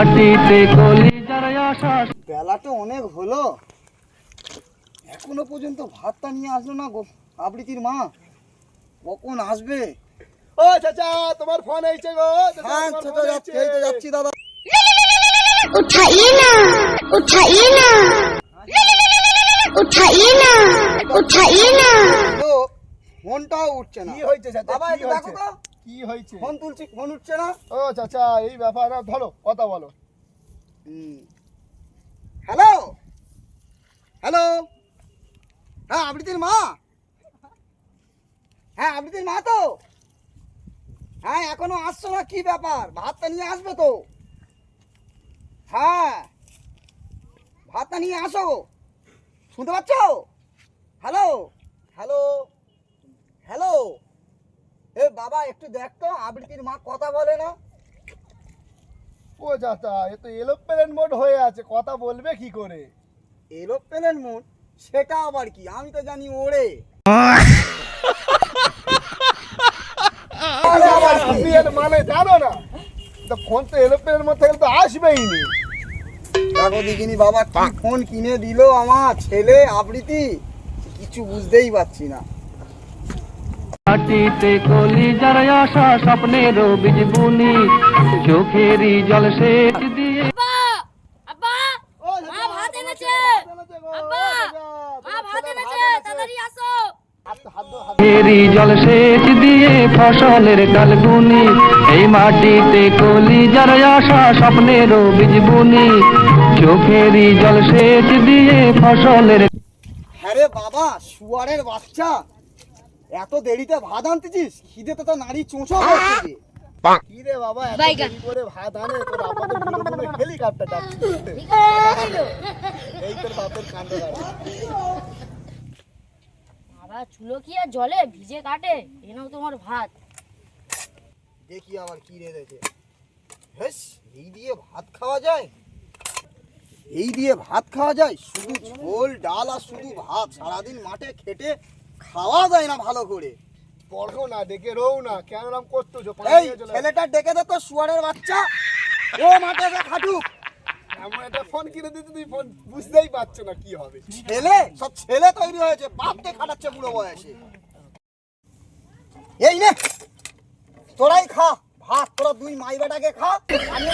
মাটিতে কলিজার আশা অনেক হলো। এখনও পর্যন্ত ভাতটা নিয়ে আসলো না গো আবৃত্তির মা। কখন আসবে? ও চাচা তোমার ফোন এসেছে গো। হ্যাঁ যাচ্ছি এই তো যাচ্ছি দাদা। উঠাই না উঠাই না। উঠাই না উঠাই না। ফোনটাও উঠছে না। কি হয়েছে চাচা? বাবা দেখো তো। কি হয়েছে? ফোন তুলছি ফোন উঠছে না। ও চাচা এই ব্যাপার ধরো কথা বলো। হ্যালো? হ্যালো? হ্যাঁ আবৃতির মা? হ্যাঁ আবৃতির মা তো? হ্যাঁ এখনও আসছো না, কি ব্যাপার? ভাতটা নিয়ে আসবে তো? হ্যাঁ। ভাতটা নিয়ে আসো শুনতে পাচ্ছ? হ্যালো? হ্যালো? হ্যালো? এ বাবা, একটু দেখ তো আবৃতির মা কথা বলে না। ও চাচা এ তো এলোপ্লেন মোড হয়ে আছে কথা বলবে কি করে? এরোপ্লেন মুড সেটা আবার কি? আমি তো জানি ওড়ে কি এর মানে জানো না? তো ফোন তো এলোপ্লেনের মধ্যে তো আসবেই নি। দেখো দেখিনি বাবা কি ফোন কিনে দিল আমার ছেলে আবৃত্তি? কিছু বুঝতেই পারছি না। মাটিতে কলিজার আশা স্বপ্নের বীজ বুনি চোখেরই জল সেচ দিয়ে। আসো। চোখেরই জল সেচ দিয়ে ফসলের ডাল বুনি এই মাটিতে কলিজার আশা স্বপ্নের বীজ বুনি চোখেরই জল সেচ দিয়ে ফসলের হ্যাঁ বাবা শুয়ারের বাচ্চা। এত দেরিতে ভাত আনতেছিস? খিদেতে তো নারী চোঁচো করছে কি বাবা এত দেরি করে ভাত আনে তোর আমাদের বিনোদনে হেলিকপ্টার ডাকছিস এই তোর বাপের কাণ্ড বাবা চুলো কি আর জলে ভিজে কাটে এনাও তোমার ভাত। দেখি আবার কি রে দেখে। হেস এই দিয়ে ভাত খাওয়া যায়? এই দিয়ে ভাত খাওয়া যায়? শুধু ঝোল ডাল আর শুধু ভাত। সারাদিন মাঠে খেটে খাওয়া যায় না ভালো করে। পড়ো না ডেকে রও না কেন নাম করতেছো? এই ছেলেটা ডেকে দে তো শুয়ারের বাচ্চা। ও মাঠে খাটুক। এমন একটা ফোন কিনে দিতে তুই ফোন বুঝতেই পারছ না কি হবে। ছেলে সব ছেলে তৈরি হয়েছে বাপকে খাটাচ্ছে বুড়ো বয়সে। এই নে তোরাই খা ভাত তোরা দুই মাই বেটাকে খা আমি।